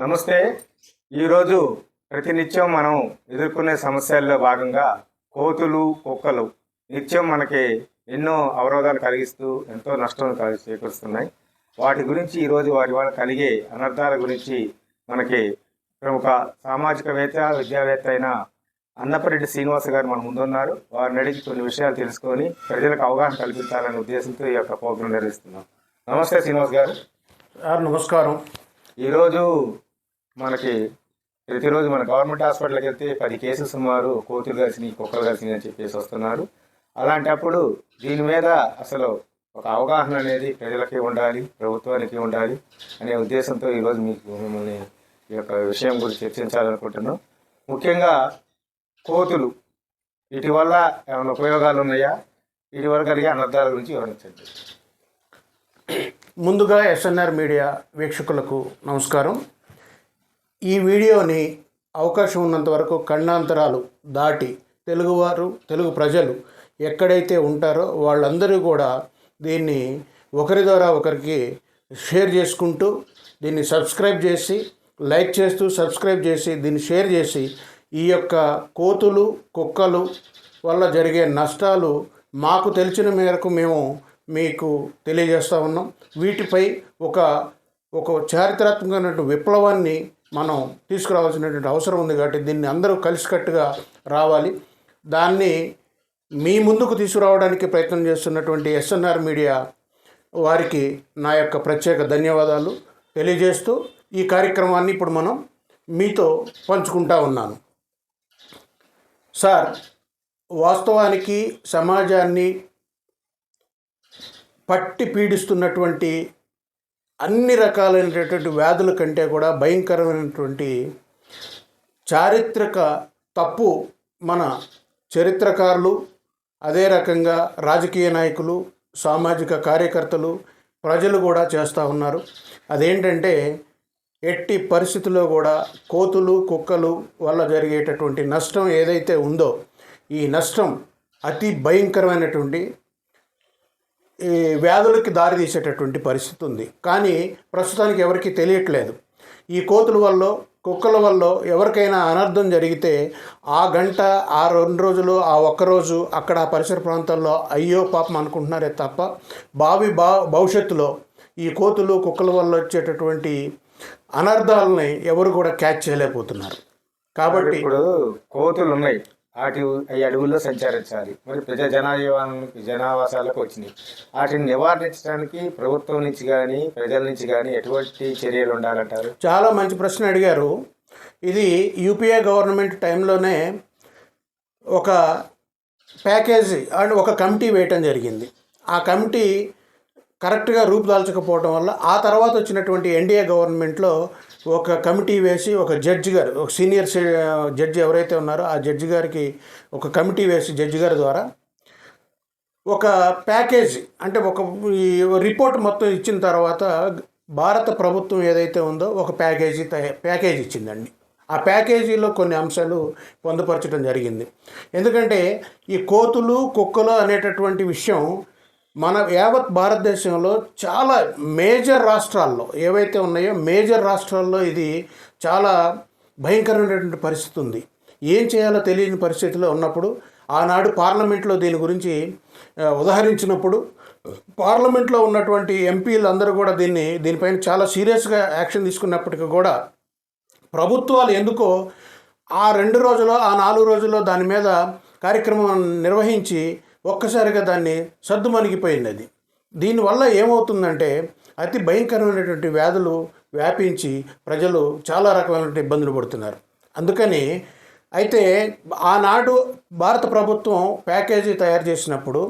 నమస్తే. ఈరోజు ప్రతినిత్యం మనం ఎదుర్కొనే సమస్యల్లో భాగంగా కోతులు కుక్కలు నిత్యం మనకి ఎన్నో అవరోధాలు కలిగిస్తూ ఎంతో నష్టం కలిగి చేకూరుస్తున్నాయి. వాటి గురించి ఈరోజు వాటి వల్ల కలిగే అనర్థాల గురించి మనకి ప్రముఖ సామాజికవేత్త విద్యావేత్త అయిన అన్నపరెడ్డి శ్రీనివాస గారు మన ముందున్నారు. వారిని అడిగి కొన్ని విషయాలు తెలుసుకొని ప్రజలకు అవగాహన కల్పించాలనే ఉద్దేశంతో ఈ యొక్క ప్రోగ్రాం నిర్వహిస్తున్నాం. నమస్తే శ్రీనివాస్ గారు. సార్ నమస్కారం. ఈరోజు మనకి ప్రతిరోజు మన గవర్నమెంట్ హాస్పిటల్కి వెళ్తే పది కేసులు సుమారు కోతులు కలిసినాయి కుక్కలు కలిసినాయి అని చెప్పేసి వస్తున్నారు. అలాంటప్పుడు దీని మీద అసలు ఒక అవగాహన అనేది ప్రజలకి ఉండాలి ప్రభుత్వానికి ఉండాలి అనే ఉద్దేశంతో ఈరోజు మీకు మిమ్మల్ని ఈ యొక్క విషయం గురించి చర్చించాలనుకుంటున్నాం. ముఖ్యంగా కోతులు వీటి వల్ల ఏమైనా ఉపయోగాలు ఉన్నాయా? వీటి వల్ల కలిగే అనర్థాల గురించి వివరించండి ముందుగా ఎస్ఎన్ఆర్ మీడియా వీక్షకులకు నమస్కారం. ఈ వీడియోని అవకాశం ఉన్నంత వరకు ఖండాంతరాలు దాటి తెలుగువారు తెలుగు ప్రజలు ఎక్కడైతే ఉంటారో వాళ్ళందరూ కూడా దీన్ని ఒకరి ద్వారా ఒకరికి షేర్ చేసుకుంటూ దీన్ని సబ్స్క్రైబ్ చేసి లైక్ చేస్తూ సబ్స్క్రైబ్ చేసి దీన్ని షేర్ చేసి ఈ యొక్క కోతులు కుక్కలు వల్ల జరిగే నష్టాలు మాకు తెలిసిన మేరకు మేము మీకు తెలియజేస్తూ ఉన్నాం. వీటిపై ఒక ఒక చారిత్రాత్మకమైన విప్లవాన్ని మనం తీసుకురావాల్సినటువంటి అవసరం ఉంది కాబట్టి దీన్ని అందరూ కలిసికట్టుగా రావాలి. దాన్ని మీ ముందుకు తీసుకురావడానికి ప్రయత్నం చేస్తున్నటువంటి ఎస్ఎన్ఆర్ మీడియా వారికి నా యొక్క ప్రత్యేక ధన్యవాదాలు తెలియజేస్తూ ఈ కార్యక్రమాన్ని ఇప్పుడు మనం మీతో పంచుకుంటా ఉన్నాను. సార్ వాస్తవానికి సమాజాన్ని పట్టి పీడిస్తున్నటువంటి అన్ని రకాలైనటువంటి వ్యాధుల కంటే కూడా భయంకరమైనటువంటి చారిత్రక తప్పు మన చరిత్రకారులు అదే రకంగా రాజకీయ నాయకులు సామాజిక కార్యకర్తలు ప్రజలు కూడా చేస్తూ ఉన్నారు. అదేంటంటే ఎట్టి పరిస్థితుల్లో కూడా కోతులు కుక్కలు వల్ల జరిగేటటువంటి నష్టం ఏదైతే ఉందో ఈ నష్టం అతి భయంకరమైనటువంటి ఈ వ్యాధులకి దారితీసేటటువంటి పరిస్థితి ఉంది. కానీ ప్రస్తుతానికి ఎవరికీ తెలియట్లేదు. ఈ కోతుల వల్ల కుక్కల వల్ల ఎవరికైనా అనర్థం జరిగితే ఆ గంట ఆ రెండు రోజులు ఆ ఒక్కరోజు అక్కడ పరిసర ప్రాంతాల్లో అయ్యో పాపం అనుకుంటున్నారే తప్ప భావి భా భవిష్యత్తులో ఈ కోతులు కుక్కల వల్ల వచ్చేటటువంటి అనర్థాలని ఎవరు కూడా క్యాచ్ చేయలేకపోతున్నారు. కాబట్టి ఇప్పుడు కోతులు ఉన్నాయి. వాటి ఈ అడవుల్లో సంచరించాలి. మరి ప్రజా జనాజీవనానికి జనావాసాలకు వచ్చినాయి వాటిని నివారించడానికి ప్రభుత్వం నుంచి కానీ ప్రజల నుంచి కానీ ఎటువంటి చర్యలు ఉండాలంటారు? చాలా మంచి ప్రశ్న అడిగారు. ఇది యూపీఏ గవర్నమెంట్ టైంలోనే ఒక ప్యాకేజీ అండ్ ఒక కమిటీ వేయటం జరిగింది. ఆ కమిటీ కరెక్ట్గా రూపుదాల్చకపోవడం వల్ల ఆ తర్వాత వచ్చినటువంటి ఎన్డీఏ గవర్నమెంట్లో ఒక కమిటీ వేసి ఒక జడ్జి గారు ఒక సీనియర్ జడ్జ్ జడ్జి ఎవరైతే ఉన్నారో ఆ జడ్జి గారికి ఒక కమిటీ వేసి జడ్జి గారి ద్వారా ఒక ప్యాకేజీ అంటే ఒక ఈ రిపోర్ట్ మొత్తం ఇచ్చిన తర్వాత భారత ప్రభుత్వం ఏదైతే ఉందో ఒక ప్యాకేజీ తయ ప్యాకేజీ ఇచ్చిందండి. ఆ ప్యాకేజీలో కొన్ని అంశాలు పొందుపరచడం జరిగింది. ఎందుకంటే ఈ కోతులు కుక్కలు అనేటటువంటి విషయం మన యావత్ భారతదేశంలో చాలా మేజర్ రాష్ట్రాల్లో ఏవైతే ఉన్నాయో మేజర్ రాష్ట్రాల్లో ఇది చాలా భయంకరమైనటువంటి పరిస్థితి ఉంది. ఏం చేయాలో తెలియని పరిస్థితిలో ఉన్నప్పుడు ఆనాడు పార్లమెంట్లో దీని గురించి ఉదాహరించినప్పుడు ఉదహరించినప్పుడు పార్లమెంట్లో ఉన్నటువంటి ఎంపీలు అందరూ కూడా దీన్ని దీనిపైన చాలా సీరియస్గా యాక్షన్ తీసుకున్నప్పటికీ కూడా ప్రభుత్వాలు ఎందుకో ఆ రెండు రోజులు ఆ నాలుగు రోజుల్లో దాని మీద కార్యక్రమం నిర్వహించి ఒక్కసారిగా దాన్ని సర్దుమణిగిపోయింది అది దీనివల్ల ఏమవుతుందంటే అతి భయంకరమైనటువంటి వ్యాధులు వ్యాపించి ప్రజలు చాలా రకమైనటువంటి ఇబ్బందులు పడుతున్నారు. అందుకని అయితే ఆనాడు భారత ప్రభుత్వం ప్యాకేజీ తయారు చేసినప్పుడు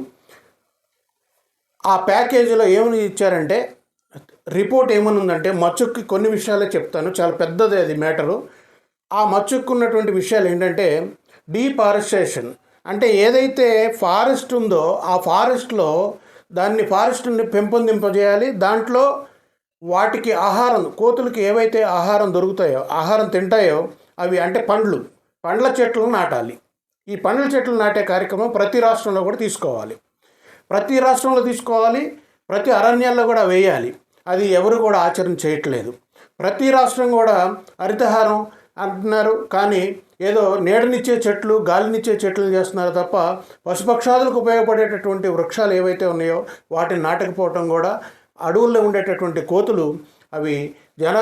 ఆ ప్యాకేజీలో ఏమని ఇచ్చారంటే రిపోర్ట్ ఏమనుందంటే మచ్చుక్కి కొన్ని విషయాలే చెప్తాను చాలా పెద్దది అది మ్యాటరు. ఆ మచ్చుక్కున్నటువంటి విషయాలు ఏంటంటే డీఫారెస్టేషన్ అంటే ఏదైతే ఫారెస్ట్ ఉందో ఆ ఫారెస్ట్లో దాన్ని ఫారెస్ట్ని పెంపొందింపజేయాలి. దాంట్లో వాటికి ఆహారం కోతులకి ఏవైతే ఆహారం దొరుకుతాయో ఆహారం తింటాయో అవి అంటే పండ్లు పండ్ల చెట్లను నాటాలి. ఈ పండ్ల చెట్లు నాటే కార్యక్రమం ప్రతి రాష్ట్రంలో కూడా తీసుకోవాలి. ప్రతి రాష్ట్రంలో తీసుకోవాలి ప్రతి అరణ్యాల్లో కూడా వేయాలి. అది ఎవరు కూడా ఆచరణ చేయట్లేదు. ప్రతి రాష్ట్రం కూడా హరితహారం అంటున్నారు. కానీ ఏదో నీడనిచ్చే చెట్లు గాలినిచ్చే చెట్లు చేస్తున్నారు తప్ప పశుపక్షాదులకు ఉపయోగపడేటటువంటి వృక్షాలు ఏవైతే ఉన్నాయో వాటిని నాటకపోవటం కూడా అడవుల్లో ఉండేటటువంటి కోతులు అవి జన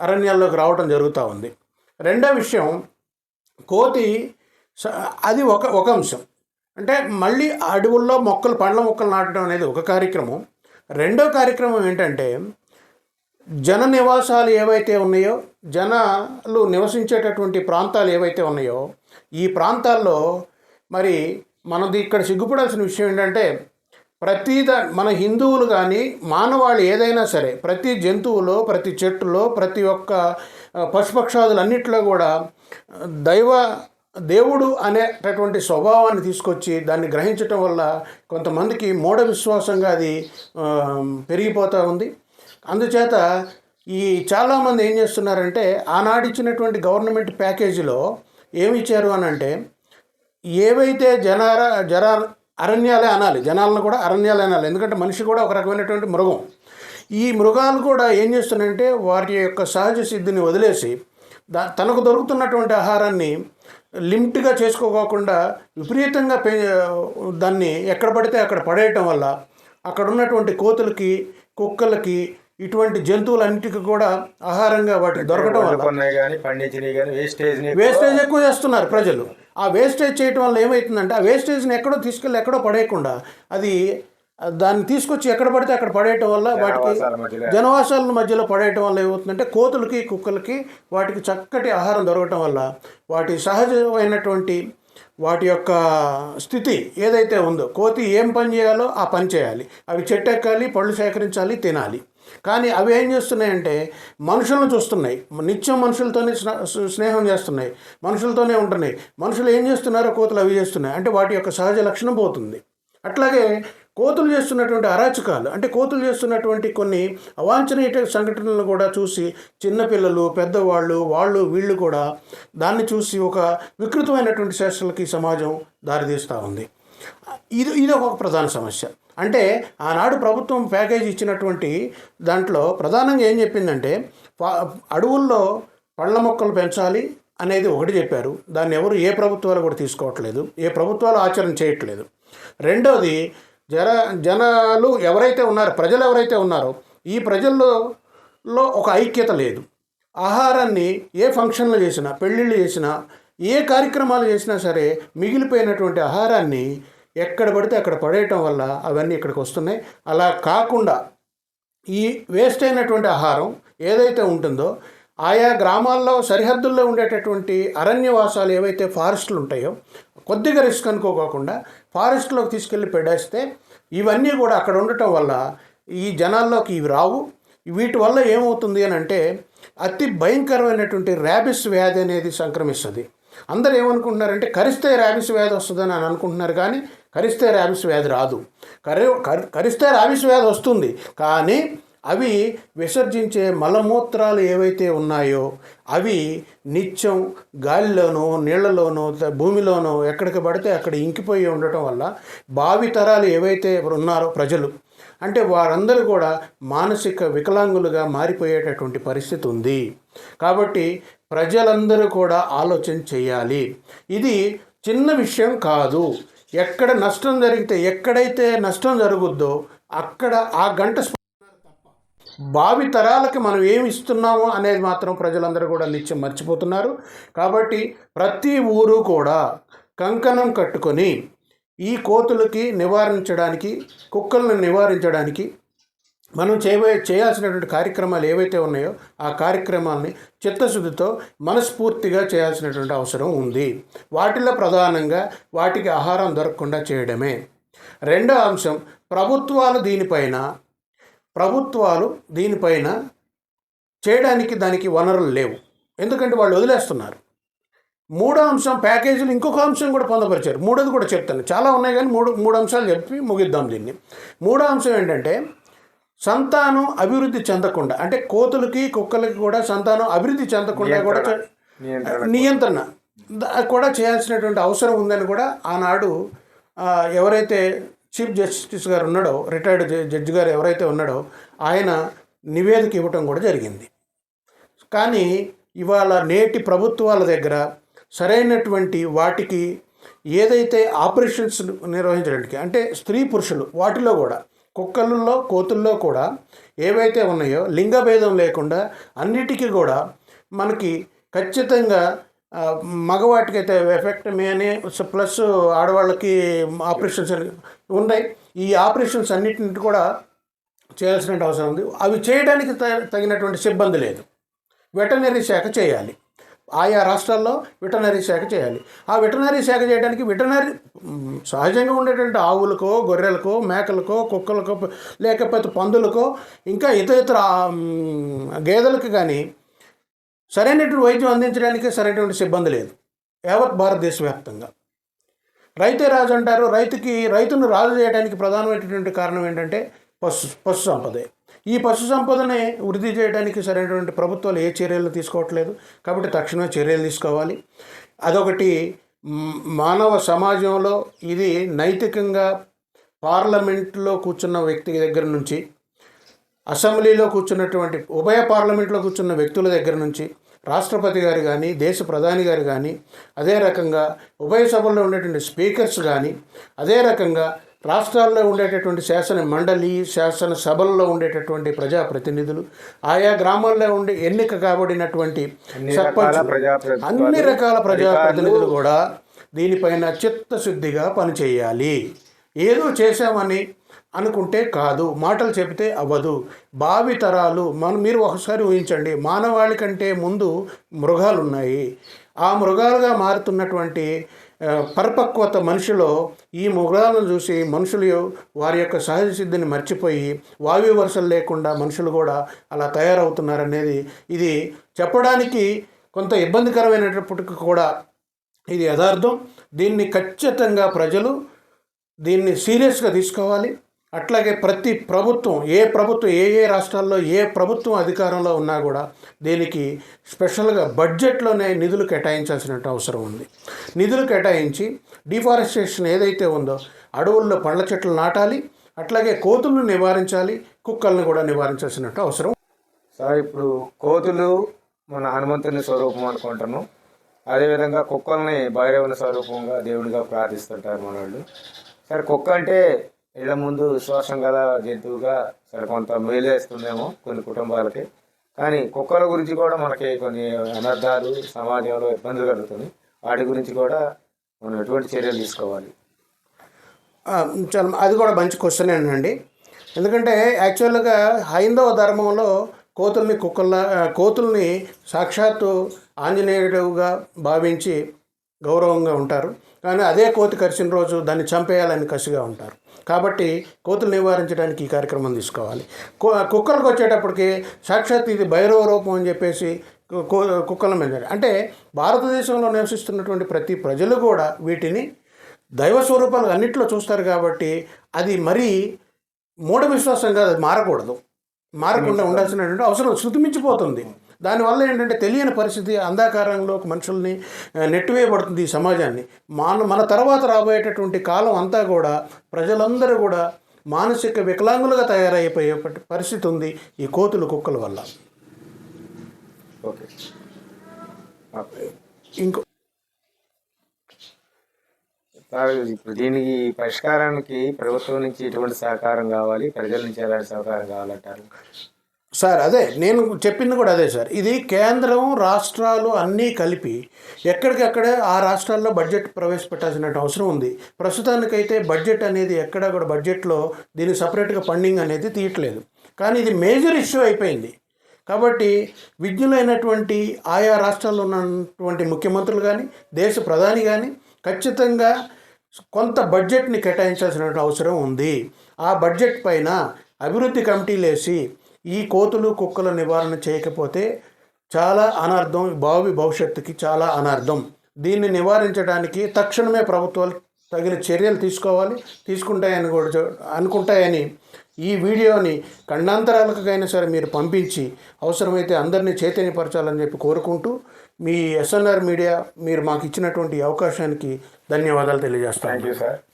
అరణ్యాల్లోకి రావటం జరుగుతూ ఉంది. రెండో విషయం కోతి స- అది ఒక ఒక అంశం. అంటే మళ్ళీ అడవుల్లో మొక్కలు పండ్ల మొక్కలు నాటడం అనేది ఒక కార్యక్రమం. రెండో కార్యక్రమం ఏంటంటే జన నివాసాలు ఏవైతే ఉన్నాయో జనాలు నివసించేటటువంటి ప్రాంతాలు ఏవైతే ఉన్నాయో ఈ ప్రాంతాల్లో మరి మనది ఇక్కడ సిగ్గుపడాల్సిన విషయం ఏంటంటే ప్రతి దా మన హిందువులు కానీ మానవాళి ఏదైనా సరే ప్రతి జంతువులో ప్రతి చెట్టులో ప్రతి ఒక్క పశుపక్షాదులన్నింటిలో కూడా దైవ దేవుడు అనేటటువంటి స్వభావాన్ని తీసుకొచ్చి దాన్ని గ్రహించటం వల్ల కొంతమందికి మూఢ విశ్వాసంగా అది పెరిగిపోతూ ఉంది. అందుచేత ఈ చాలామంది ఏం చేస్తున్నారంటే ఆనాడు ఇచ్చినటువంటి గవర్నమెంట్ ప్యాకేజీలో ఏమి ఇచ్చారు అని అంటే ఏవైతే జనార జర అరణ్యాలే అనాలి జనాలను కూడా అరణ్యాలే అనాలి ఎందుకంటే మనిషి కూడా ఒక రకమైనటువంటి మృగం. ఈ మృగాలు కూడా ఏం చేస్తున్నాయంటే వాటి యొక్క సహజ సిద్ధిని వదిలేసి దా తనకు దొరుకుతున్నటువంటి ఆహారాన్ని లిమిట్గా చేసుకోకుండా విపరీతంగా పే దాన్ని ఎక్కడ పడితే అక్కడ పడేయటం వల్ల అక్కడ ఉన్నటువంటి కోతులకి కుక్కలకి ఇటువంటి జంతువులన్నిటికీ కూడా ఆహారంగా వాటికి దొరకటం వల్ల పండించినవి కానీ వేస్టేజ్ వేస్టేజ్ ఎక్కువ చేస్తున్నారు ప్రజలు. ఆ వేస్టేజ్ చేయటం వల్ల ఏమవుతుందంటే ఆ వేస్టేజ్ని ఎక్కడో తీసుకెళ్ళి ఎక్కడో పడేయకుండా అది దాన్ని తీసుకొచ్చి ఎక్కడ పడితే అక్కడ పడేయటం వల్ల వాటికి జనవాసాల మధ్యలో పడేయటం వల్ల ఏమవుతుందంటే కోతులకి కుక్కలకి వాటికి చక్కటి ఆహారం దొరకటం వల్ల వాటి సహజమైనటువంటి వాటి యొక్క స్థితి ఏదైతే ఉందో కోతి ఏం పని చేయాలో ఆ పని చేయాలి. అవి చెట్టు ఎక్కాలి పళ్ళు సేకరించాలి తినాలి. కానీ అవి ఏం చేస్తున్నాయంటే మనుషులను చూస్తున్నాయి. నిత్యం మనుషులతోనే స్నేహం చేస్తున్నాయి. మనుషులతోనే ఉంటున్నాయి. మనుషులు ఏం చేస్తున్నారో కోతులు అవి చేస్తున్నాయి. అంటే వాటి యొక్క సహజ లక్షణం పోతుంది. అట్లాగే కోతులు చేస్తున్నటువంటి అరాచకాలు అంటే కోతులు చేస్తున్నటువంటి కొన్ని అవాంఛనీయ సంఘటనలు కూడా చూసి చిన్నపిల్లలు పెద్దవాళ్ళు వాళ్ళు వీళ్ళు కూడా దాన్ని చూసి ఒక వికృతమైనటువంటి శాస్త్రాలకి సమాజం దారితీస్తూ ఉంది. ఇది ఇది ఒక ప్రధాన సమస్య. అంటే ఆనాడు ప్రభుత్వం ప్యాకేజ్ ఇచ్చినటువంటి దాంట్లో ప్రధానంగా ఏం చెప్పిందంటే అడవుల్లో పళ్ళ మొక్కలు పెంచాలి అనేది ఒకటి చెప్పారు. దాన్ని ఎవరు ఏ ప్రభుత్వాలు కూడా తీసుకోవట్లేదు. ఏ ప్రభుత్వాలు ఆచరణ చేయట్లేదు. రెండోది జన జనాలు ఎవరైతే ఉన్నారో ప్రజలు ఎవరైతే ఉన్నారో ఈ ప్రజల్లో లో ఒక ఐక్యత లేదు. ఆహారాన్ని ఏ ఫంక్షన్లు చేసినా పెళ్ళిళ్ళు చేసినా ఏ కార్యక్రమాలు చేసినా సరే మిగిలిపోయినటువంటి ఆహారాన్ని ఎక్కడ పడితే అక్కడ పడేయటం వల్ల అవన్నీ ఇక్కడికి వస్తున్నాయి. అలా కాకుండా ఈ వేస్ట్ అయినటువంటి ఆహారం ఏదైతే ఉంటుందో ఆయా గ్రామాల్లో సరిహద్దుల్లో ఉండేటటువంటి అరణ్యవాసాలు ఏవైతే ఫారెస్ట్లు ఉంటాయో కొద్దిగా రిస్క్ అనుకోకుండా ఫారెస్ట్లోకి తీసుకెళ్ళి పెడేస్తే ఇవన్నీ కూడా అక్కడ ఉండటం వల్ల ఈ జనాల్లోకి ఇవి రావు. వీటి వల్ల ఏమవుతుంది అని అంటే అతి భయంకరమైనటువంటి ర్యాబిస్ వ్యాధి అనేది సంక్రమిస్తుంది. అందరూ ఏమనుకుంటున్నారంటే కరిస్తే ర్యాబిస్ వ్యాధి వస్తుందని అని అనుకుంటున్నారు కానీ కరిస్తే ర్యాబిస్ వ్యాధి రాదు. కరి కరిస్తే ర్యాబిస్ వ్యాధి వస్తుంది. కానీ అవి విసర్జించే మలమూత్రాలు ఏవైతే ఉన్నాయో అవి నిత్యం గాలిలోనో నీళ్ళలోనో భూమిలోనో ఎక్కడికి పడితే అక్కడ ఇంకిపోయి ఉండటం వల్ల భావితరాలు ఏవైతే ఉన్నారో ప్రజలు అంటే వారందరూ కూడా మానసిక వికలాంగులుగా మారిపోయేటటువంటి పరిస్థితి ఉంది. కాబట్టి ప్రజలందరూ కూడా ఆలోచన చేయాలి. ఇది చిన్న విషయం కాదు. ఎక్కడ నష్టం జరిగితే ఎక్కడైతే నష్టం జరుగుద్దో అక్కడ ఆ గంట భావి తరాలకి మనం ఏమి ఇస్తున్నామో అనేది మాత్రం ప్రజలందరూ కూడా నిత్యం మర్చిపోతున్నారు. కాబట్టి ప్రతి ఊరు కూడా కంకణం కట్టుకొని ఈ కోతులకి నివారించడానికి కుక్కలను నివారించడానికి మనం చేయబోయే చేయాల్సినటువంటి కార్యక్రమాలు ఏవైతే ఉన్నాయో ఆ కార్యక్రమాలని చిత్తశుద్ధితో మనస్ఫూర్తిగా చేయాల్సినటువంటి అవసరం ఉంది. వాటిలో ప్రధానంగా వాటికి ఆహారం దొరకకుండా చేయడమే. రెండో అంశం ప్రభుత్వాలు దీనిపైన ప్రభుత్వాలు దీనిపైన చేయడానికి దానికి వనరులు లేవు. ఎందుకంటే వాళ్ళు వదిలేస్తున్నారు. మూడో అంశం ప్యాకేజీలు ఇంకొక అంశం కూడా పొందపరిచారు. మూడోది కూడా చెప్తాను. చాలా ఉన్నాయి కానీ మూడు మూడు అంశాలు చెప్పి ముగిద్దాం దీన్ని. మూడో అంశం ఏంటంటే సంతానం అభివృద్ధి చెందకుండా అంటే కోతులకి కుక్కలకి కూడా సంతానం అభివృద్ధి చెందకుండా కూడా నియంత్రణ. కూడా చేయాల్సినటువంటి అవసరం ఉందని కూడా ఆనాడు ఎవరైతే చీఫ్ జస్టిస్ గారు ఉన్నాడో రిటైర్డ్ జడ్జి గారు ఎవరైతే ఉన్నాడో ఆయన నివేదిక ఇవ్వటం కూడా జరిగింది. కానీ ఇవాళ నేటి ప్రభుత్వాల దగ్గర సరైనటువంటి వాటికి ఏదైతే ఆపరేషన్స్ నిర్వహించడానికి అంటే స్త్రీ పురుషులు వాటిలో కూడా కుక్కలలో కోతుల్లో కూడా ఏవైతే ఉన్నాయో లింగభేదం లేకుండా అన్నిటికీ కూడా మనకి ఖచ్చితంగా ఆ, మగవాటికైతే ఎఫెక్ట్ అని ప్లస్ ఆడవాళ్ళకి ఆపరేషన్స్ ఉన్నాయి. ఈ ఆపరేషన్స్ అన్నిటిని కూడా చేయాల్సిన అవసరం ఉంది. అవి చేయడానికి త- తగినటువంటి సిబ్బంది లేదు. వెటనరీ శాఖ చేయాలి. ఆయా రాష్ట్రాల్లో వెటనరీ శాఖ చేయాలి. ఆ వెటనరీ శాఖ చేయడానికి వెటనరీ సహజంగా ఉండేటువంటి ఆవులకో గొర్రెలకో మేకలకో కుక్కలకో లేకపోతే పందులకో ఇంకా ఇతర ఇతర గేదెలకు కానీ సరైనటువంటి వైద్యం అందించడానికి సరైనటువంటి సిబ్బంది లేదు. యావత్ భారతదేశ వ్యాప్తంగా రైతే రాజు అంటారు రైతుకి రైతును రాజు చేయడానికి ప్రధానమైనటువంటి కారణం ఏంటంటే పశు పశు సంపదే. ఈ పశు సంపదని వృద్ధి చేయడానికి సరైనటువంటి ప్రభుత్వాలు ఏ చర్యలు తీసుకోవట్లేదు. కాబట్టి తక్షణమే చర్యలు తీసుకోవాలి. అదొకటి మానవ సమాజంలో ఇది నైతికంగా పార్లమెంట్లో కూర్చున్న వ్యక్తి దగ్గర నుంచి అసెంబ్లీలో కూర్చున్నటువంటి ఉభయ పార్లమెంట్లో కూర్చున్న వ్యక్తుల దగ్గర నుంచి రాష్ట్రపతి గారు కానీ దేశ ప్రధాని గారు కానీ అదే రకంగా ఉభయ సభల్లో ఉండేటువంటి స్పీకర్స్ కానీ అదే రకంగా రాష్ట్రాల్లో ఉండేటటువంటి శాసన మండలి శాసన సభల్లో ఉండేటటువంటి ప్రజాప్రతినిధులు ఆయా గ్రామాల్లో ఉండే ఎన్నిక కాబడినటువంటి సర్పంచ్ అన్ని రకాల ప్రజాప్రతినిధులు కూడా దీనిపైన చిత్తశుద్ధిగా పనిచేయాలి. ఏదో చేశామని అనుకుంటే కాదు మాటలు చెబితే అవ్వదు. భావి తరాలు మనం మీరు ఒకసారి ఊహించండి మానవాళి కంటే ముందు మృగాలు ఉన్నాయి ఆ మృగాలుగా మారుతున్నటువంటి పరిపక్వత మనిషిలో ఈ మృగాలను చూసి మనుషులు వారి యొక్క సహజ సిద్ధిని మర్చిపోయి వాయు వరుసలు లేకుండా మనుషులు కూడా అలా తయారవుతున్నారనేది ఇది చెప్పడానికి కొంత ఇబ్బందికరమైనప్పటికీ కూడా ఇది యథార్థం. దీన్ని ఖచ్చితంగా ప్రజలు దీన్ని సీరియస్గా తీసుకోవాలి. అట్లాగే ప్రతి ప్రభుత్వం ఏ ప్రభుత్వం ఏ ఏ రాష్ట్రాల్లో ఏ ప్రభుత్వం అధికారంలో ఉన్నా కూడా దీనికి స్పెషల్గా బడ్జెట్లోనే నిధులు కేటాయించాల్సిన అవసరం ఉంది. నిధులు కేటాయించి డిఫారెస్టేషన్ ఏదైతే ఉందో అడవుల్లో పండ్ల చెట్లు నాటాలి అట్లాగే కోతులను నివారించాలి కుక్కలను కూడా నివారించాల్సినట్టు అవసరం. సార్ ఇప్పుడు కోతులు మన హనుమంతుని స్వరూపం అనుకుంటాను. అదేవిధంగా కుక్కల్ని భైరవుని స్వరూపంగా దేవుడిగా ప్రార్థిస్తుంటారు మన వాళ్ళు సరే కుక్క అంటే ఇళ్ళ ముందు విశ్వాసం గల జంతువుగా సరే కొంత మేలు వేస్తుందేమో కొన్ని కుటుంబాలకి. కానీ కుక్కల గురించి కూడా మనకి కొన్ని అనర్థాలు సమాజంలో ఇబ్బందులు కలుగుతుంది వాటి గురించి కూడా మనం ఎటువంటి చర్యలు తీసుకోవాలి? చాలా అది కూడా మంచి క్వశ్చన్ అండి. ఎందుకంటే యాక్చువల్గా హైందవ ధర్మంలో కోతుల్ని కుక్కల్లా కోతుల్ని సాక్షాత్తు ఆంజనేయుడుగా భావించి గౌరవంగా ఉంటారు. కానీ అదే కోతి కరిచిన రోజు దాన్ని చంపేయాలని కసిగా ఉంటారు. కాబట్టి కోతులు నివారించడానికి ఈ కార్యక్రమం తీసుకోవాలి. కుక్కలకు వచ్చేటప్పటికి సాక్షాత్ ఇది భైరవ రూపం అని చెప్పేసి కుక్కల మీద అంటే భారతదేశంలో నివసిస్తున్నటువంటి ప్రతి ప్రజలు కూడా వీటిని దైవ స్వరూపాలు అన్నిట్లో చూస్తారు కాబట్టి అది మరీ మూఢ విశ్వాసంగా అది మారకూడదు. మారకుండా ఉండాల్సినటువంటి అవసరం శృతిమించిపోతుంది. దానివల్ల ఏంటంటే తెలియని పరిస్థితి అంధాకారంలో మనుషుల్ని నెట్టివేయబడుతుంది ఈ సమాజాన్ని. మన మన తర్వాత రాబోయేటటువంటి కాలం అంతా కూడా ప్రజలందరూ కూడా మానసిక వికలాంగులుగా తయారైపోయే పరిస్థితి ఉంది ఈ కోతులు కుక్కల వల్ల. ఇంకో ఇప్పుడు దీనికి పరిష్కారానికి ప్రభుత్వం నుంచి ఎటువంటి సహకారం కావాలి ప్రజల నుంచి ఎలాంటి సహకారం కావాలంటారు? సార్ అదే నేను చెప్పింది కూడా అదే సార్. ఇది కేంద్రం రాష్ట్రాలు అన్నీ కలిపి ఎక్కడికక్కడే ఆ రాష్ట్రాల్లో బడ్జెట్ ప్రవేశపెట్టాల్సిన అవసరం ఉంది. ప్రస్తుతానికైతే బడ్జెట్ అనేది ఎక్కడా కూడా బడ్జెట్లో దీనికి సపరేట్గా ఫండింగ్ అనేది తీయట్లేదు. కానీ ఇది మేజర్ ఇష్యూ అయిపోయింది. కాబట్టి విజ్ఞులైనటువంటి ఆయా రాష్ట్రాల్లో ఉన్నటువంటి ముఖ్యమంత్రులు కానీ దేశ ప్రధాని కానీ ఖచ్చితంగా కొంత బడ్జెట్ని కేటాయించాల్సిన అవసరం ఉంది. ఆ బడ్జెట్ పైన అభివృద్ధి కమిటీలు వేసి ఈ కోతులు కుక్కల నివారణ చేయకపోతే చాలా అనర్థం భావి భవిష్యత్తుకి చాలా అనర్థం. దీన్ని నివారించడానికి తక్షణమే ప్రభుత్వాలు తగిన చర్యలు తీసుకోవాలి తీసుకుంటాయని కూడా అనుకుంటాయని ఈ వీడియోని ఖండాంతరాలకైనా సరే మీరు పంపించి అవసరమైతే అందరినీ చైతన్యపరచాలని చెప్పి కోరుకుంటూ మీ ఎస్ఎన్ఆర్ మీడియా మీరు మాకు ఇచ్చినటువంటి అవకాశానికి ధన్యవాదాలు తెలియజేస్తాను. Thank you sir